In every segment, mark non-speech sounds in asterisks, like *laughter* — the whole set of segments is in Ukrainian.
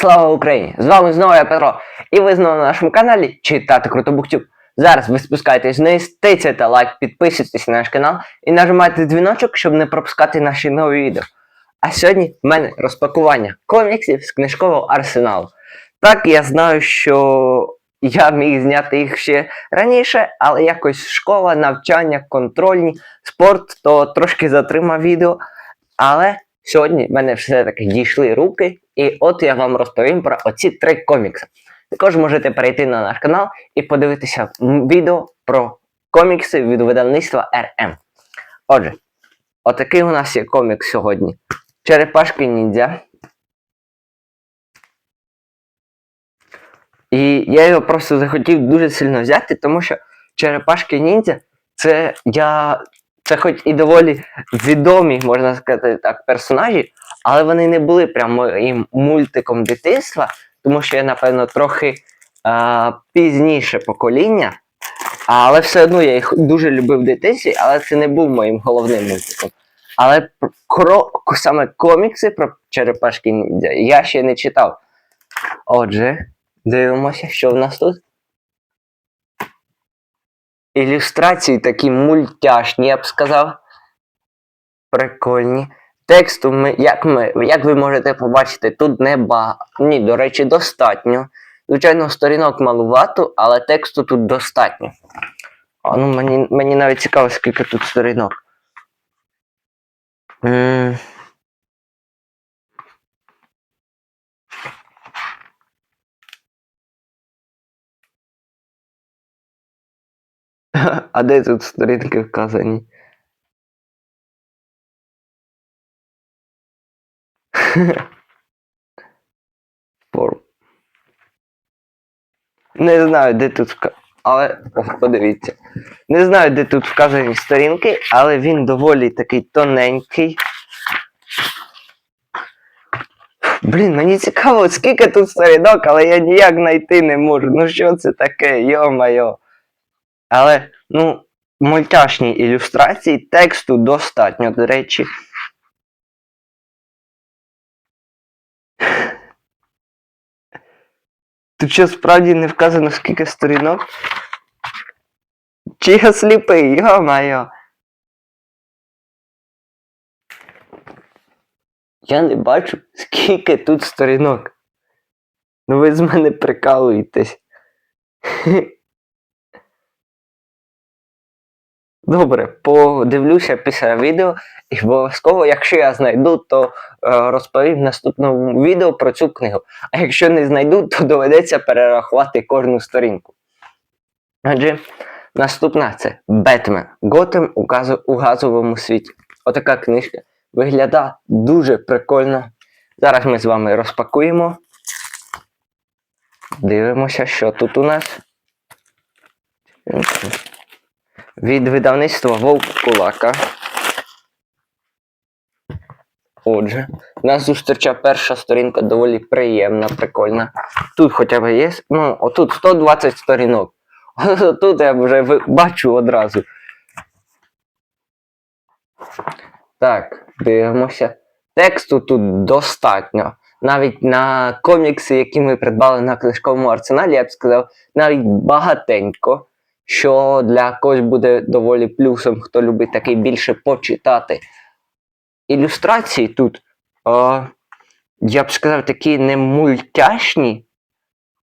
Слава Україні! З вами знову я Петро, і ви знову на нашому каналі Читати Круто Буктюб. Зараз ви спускаєтесь вниз, тицяйте лайк, підписуйтесь на наш канал і нажимайте дзвіночок, щоб не пропускати наші нові відео. А сьогодні в мене розпакування коміксів з книжкового арсеналу. Так, я знаю, що я міг зняти їх ще раніше, але якось школа, навчання, контрольні, спорт, то трошки затримав відео. Але сьогодні в мене все-таки дійшли руки, і от я вам розповім про оці три комікси. Також можете перейти на наш канал і подивитися відео про комікси від видавництва RM. Отже, отакий у нас є комікс сьогодні. Черепашки ніндзя. І я його просто захотів дуже сильно взяти, тому що черепашки ніндзя це я. Це хоч і доволі відомі, можна сказати так, персонажі, але вони не були прям моїм мультиком дитинства, тому що я, напевно, трохи а, пізніше покоління. Але все одно я їх дуже любив в дитинстві, але це не був моїм головним мультиком. Але про- саме комікси про черепашки ніндзя я ще не читав. Отже, дивимося, що в нас тут. Ілюстрації такі мультяшні, я б сказав. Прикольні. Тексту ми, як, ми, як ви можете побачити, тут не. Ні, до речі, достатньо. Звичайно, сторінок малувато, але тексту тут достатньо. А, ну, мені, мені навіть цікаво, скільки тут сторінок. *laughs* А де тут сторінки вказані? *laughs* Форм. Не знаю, де тут вка... Але. Подивіться. Не знаю, де тут вказані сторінки, але він доволі такий тоненький. Блін, мені цікаво, скільки тут сторінок, але я ніяк знайти не можу. Ну що це таке, йо-майо. Але, ну, мультяшні ілюстрації, тексту достатньо, до речі. Тут що справді не вказано, скільки сторінок? Чи я сліпий, йо-майо. Я не бачу, скільки тут сторінок. Ну ви з мене прикалуєтесь. *laughs* Добре, подивлюся після відео і обов'язково, якщо я знайду, то е, розповім в наступному відео про цю книгу. А якщо не знайду, то доведеться перерахувати кожну сторінку. Отже, наступна це Бетмен. Готем у, газу- у газовому світі. Отака книжка. Виглядає дуже прикольно. Зараз ми з вами розпакуємо. Дивимося, що тут у нас. Від видавництва Вовк Кулака. Отже, нас зустріча перша сторінка доволі приємна, прикольна. Тут хоча б є. Ну, отут 120 сторінок. *laughs* Тут я вже бачу одразу. Так, дивимося. Тексту тут достатньо. Навіть на комікси, які ми придбали на книжковому арсеналі, я б сказав, навіть багатенько, що для когось буде доволі плюсом, хто любить такий більше почитати. Ілюстрації тут, е, я б сказав, такі не мультяшні,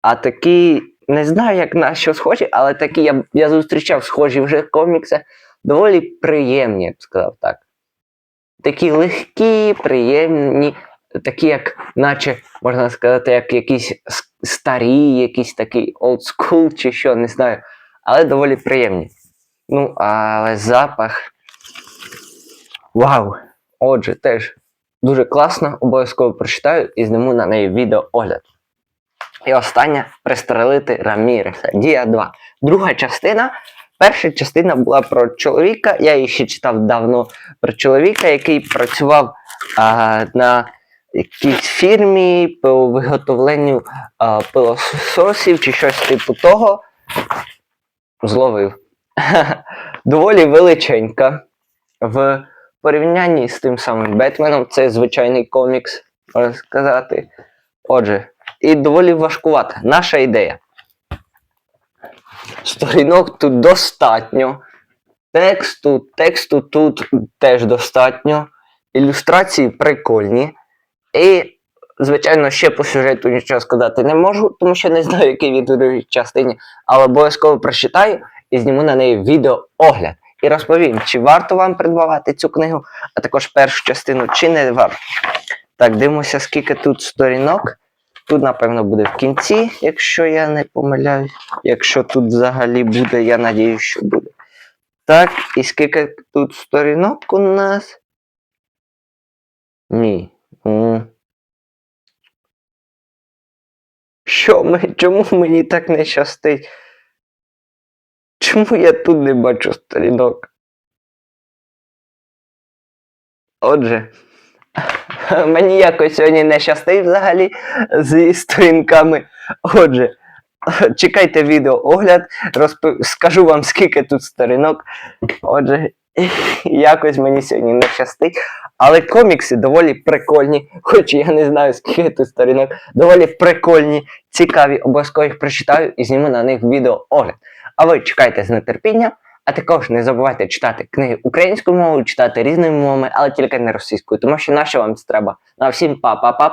а такі, не знаю, як на що схожі, але такі я, я зустрічав схожі вже комікси, доволі приємні, я б сказав так. Такі легкі, приємні, такі, як, наче, можна сказати, як якісь старі, якісь такі school чи що, не знаю, але доволі приємні. Ну, але запах. Вау! Отже, теж дуже класно, обов'язково прочитаю і зніму на неї відеоогляд. І остання пристрелити Раміреса. Дія 2. Друга частина. Перша частина була про чоловіка. Я її ще читав давно про чоловіка, який працював а, на якійсь фірмі по виготовленню а, пилососів чи щось типу того. Зловив. *laughs* Доволі величенька. В порівнянні з тим самим Бетменом це звичайний комікс, можна сказати. Отже, і доволі важкувата. Наша ідея. Сторінок тут достатньо. Тексту, тексту тут теж достатньо. Ілюстрації прикольні. І, звичайно, ще по сюжету нічого сказати не можу, тому що не знаю, який він у другій частині, але обов'язково прочитаю і зніму на неї відеоогляд. І розповім, чи варто вам придбавати цю книгу, а також першу частину, чи не варто. Так, дивимося, скільки тут сторінок. Тут, напевно, буде в кінці, якщо я не помиляюсь. Якщо тут взагалі буде, я надіюсь, що буде. Так, і скільки тут сторінок у нас? Ні. Що чому мені так не щастить? Чому я тут не бачу сторінок? Отже, *laughs* мені якось сьогодні не щастить взагалі зі сторінками. Отже, чекайте відео огляд, розп... скажу вам, скільки тут сторінок. Отже, *laughs* якось мені сьогодні не щастить. Але комікси доволі прикольні, хоч я не знаю, скільки тут сторінок, доволі прикольні, цікаві, обов'язково їх прочитаю і зніму на них відео огляд. А ви чекайте з нетерпінням, а також не забувайте читати книги українською мовою, читати різними мовами, але тільки не російською, тому що наше вам це треба. На всім па-па-па.